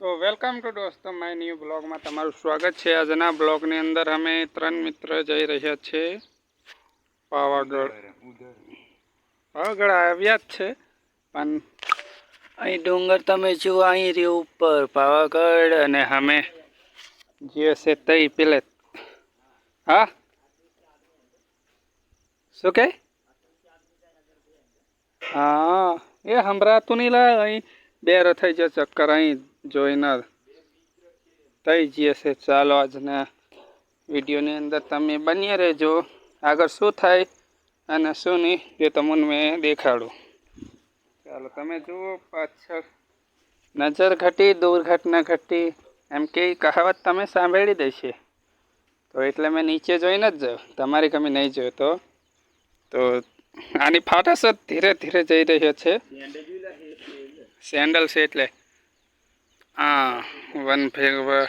તો welcome to દોસ્તો, my new બ્લોગમાં તમારું સ્વાગત છે. આજના બ્લોગની અંદર અમે ત્રણ મિત્ર જઈ રહ્યા છીએ પાવાગઢ. પાવાગઢ આવ્યા જ છે, પણ અહીં ડુંગર તમે જુઓ, અહીં રહ્યું ઉપર પાવાગઢ અને અમે જે છે તઈ પેલે. હા? શું કે? હા, એ સંભળાતું નહીં લા અહીં બે થઈ જાય ચક્કર અહીં. જોઈને થઈ જઈએ છે ચાલો આજના વિડીયોની અંદર તમે બન્યા રહેજો. આગળ શું થાય અને શું નહીં એ તમને મેં દેખાડું. ચાલો તમે જુઓ પાછળ. નજર ઘટી દુર્ઘટના ઘટી. એમ કે કહાવત તમે સાંભળી દેશે. તો એટલે મેં નીચે જોઈને જ જાઉં તમારી કમી નહીં જોયો તો. તો આની ફાટસ જ ધીરે ધીરે જઈ રહ્યો છે. સેન્ડલ છે એટલે. હા વન ભેવા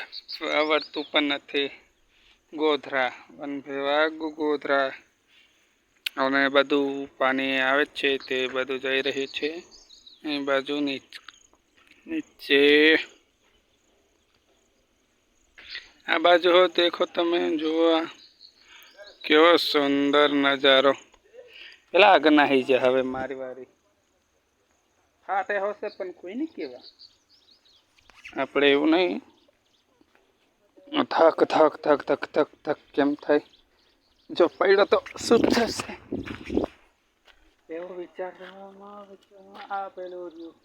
આવડતું પણ નથી. ગોધરા વન ભેવા ગોધરા. અને બધું પાણી આવે છે, તે બધું જઈ રહ્યું છે. એ બાજુ નીચે આ બાજુ દેખો તમે, જુઓ. કેવો સુંદર નજારો. પેલા આગળ નાહી જાય હવે મારી વારી. હા તે હશે પણ કોઈ નહીં કેવા. આપણે એવું નહીં. થક થક થક થક થક થક કેમ થાય? જો પડ્યો તો શું થશે. એવો વિચાર કરવામાં આવે છે આ રહ્યું.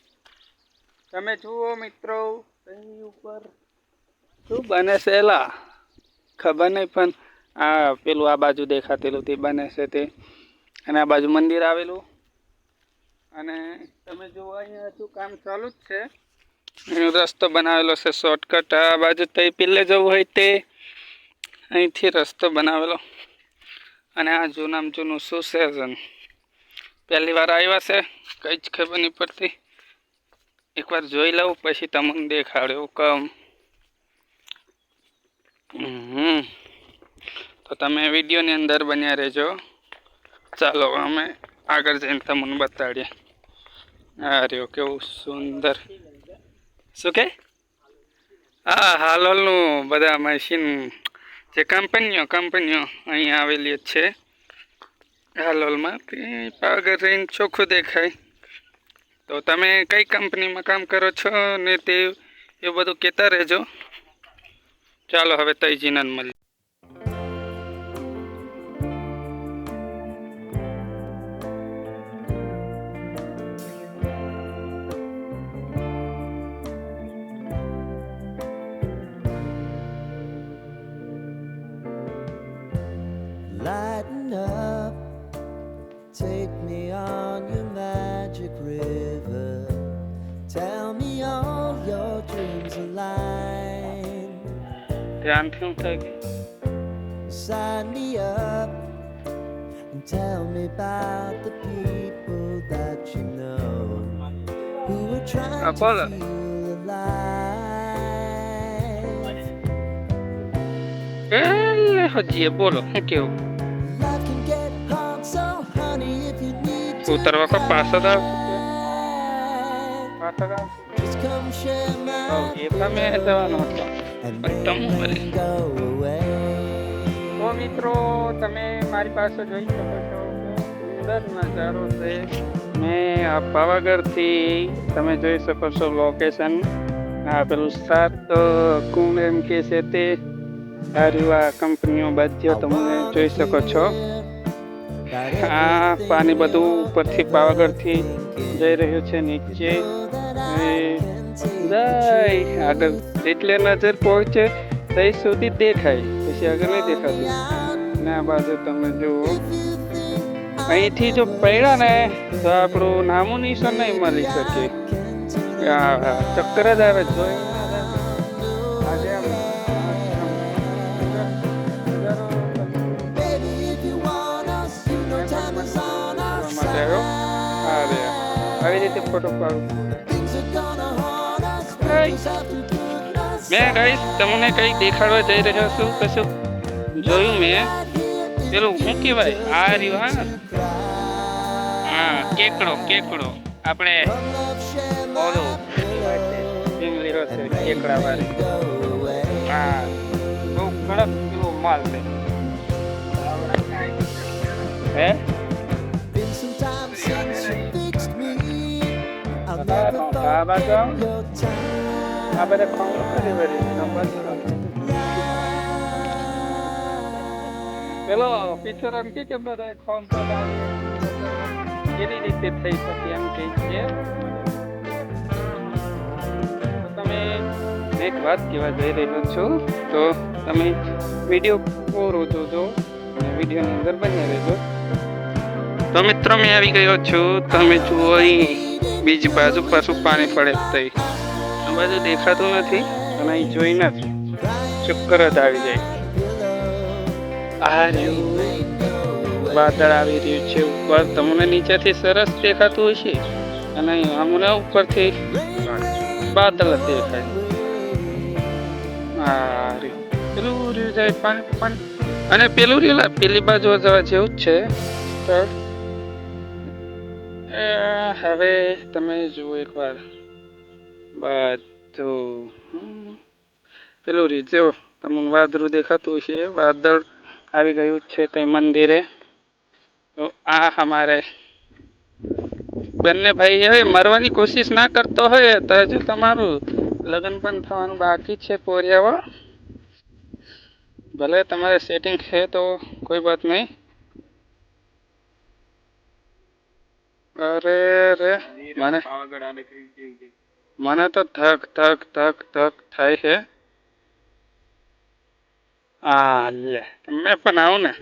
તમે જુઓ મિત્રો અહીં ઉપર શું બને છે એલા? ખબર નહીં, પણ આ પેલું આ બાજુ દેખાતેલું તે બને છે તે. અને આ બાજુ મંદિર આવેલું. અને તમે જુઓ, અહીંયા હજુ કામ ચાલુ જ છે. રસ્તો બનાવેલો છે શોર્ટકટ આ બાજુ તઈ પીલે જવું હોય તે. અહીંથી રસ્તો બનાવેલો. અને આ જૂનામાં જૂનું શું છે પહેલી વાર આવ્યા છે, કંઈ જ ખબર નહીં પડતી. એકવાર જોઈ લઉં, પછી તમને દેખાડ્યું કમ હમ. તો તમે વિડીયોની અંદર બન્યા રહેજો. ચાલો, અમે આગળ જઈને તમને બતાડીએ. અરે કેવું સુંદર. શું કે? હા હાલોલનું બધા મશીન જે કંપનીઓ કંપનીઓ અહીં આવેલી જ છે. હાલોલમાં પાગર રહીને ચોખ્ખું દેખાય. તો તમે કઈ કંપનીમાં કામ કરો છો ને તે એ બધું કહેતા રહેજો. ચાલો, હવે તૈજીનંદ મળીએ. all your dreams align. Grand Kentucky. Sign me up and tell me about the people that you know who are trying to feel alive. Bolo, que eu. com a passa da. Mata da... તો મિત્રો તમે મારી પાસે જોઈ શકો છો. સુંદર છે. મેં આ પાવાગઢથી તમે જોઈ શકો છો લોકેશન આ પેલું સાત કુંડ એમ કે છે તે. સારી આ કંપનીઓ બધીઓ તમે જોઈ શકો છો. આ પાણી બધું ઉપરથી પાવાગઢથી જઈ રહ્યું છે, નીચે. જાય આગળ એટલે નજર પહોંચે ત્યાં સુધી દેખાય. પછી આગળ નહીં દેખાતું. ને આ બાજુ તમે જુઓ. અહીંથી જો પડ્યા ને, તો આપણું નામું નિશાન નહીં મળી શકે. ચક્કર જ આવે જોઈ. આજે રીતે. મેં કહીશ તમને કંઈક દેખાડવા જઈ રહ્યો છું, કશું જોયું મેં? પેલું શું કહેવાય? આ રહ્યું, હા? કેકડો કેકડો. આપણે ઓલું ઠેકડા વાળી હા કડક માલ હે? Time. આ બધા કામ કરી વળી નંબર પેલો પિક્ચર એમ કે કે બધા ફોન પર કેવી રીતે થઈ શકે એમ કે છે તમે એક વાત કહેવા જઈ રહ્યો છું તો તમે વીડિયો પૂરો જોજો અને વિડીયોની અંદર બની રહેજો તો મિત્રો, મેં આવી ગયો છું તમે જુઓ અહીં બીજી બાજુ પાછું પાણી પડે થઈ આ બાજુ દેખાતું નથી અને અહીં જોઈ નથી. ચક્કર જ આવી જાય. આ રહ્યું. વાદળ આવી રહ્યું છે ઉપર. તમને નીચેથી સરસ દેખાતું હશે. અને અમને ઉપરથી વાદળ જ દેખાય. આ રહ્યું. પેલું રહ્યું જાય પાણી પાણી. અને પેલું રહ્યું પેલી બાજુ જવા જેવું જ છે. સ્થળ હવે તમે જુઓ એકવાર બધું પેલું રીતે જો તમને વાદળું દેખાતું છે વાદળ આવી ગયું છે તે મંદિરે તો આ અમારે બંને ભાઈ હવે મરવાની કોશિશ ના કરતો હોય તો હજુ તમારું લગ્ન પણ થવાનું બાકી છે પોરિયાવા ભલે તમારે સેટિંગ છે તો કોઈ વાત નહીં અરે રે મને મને તો ધક ધક ધક ધક થાય છે. આ લે. તમે પણ આવો ને.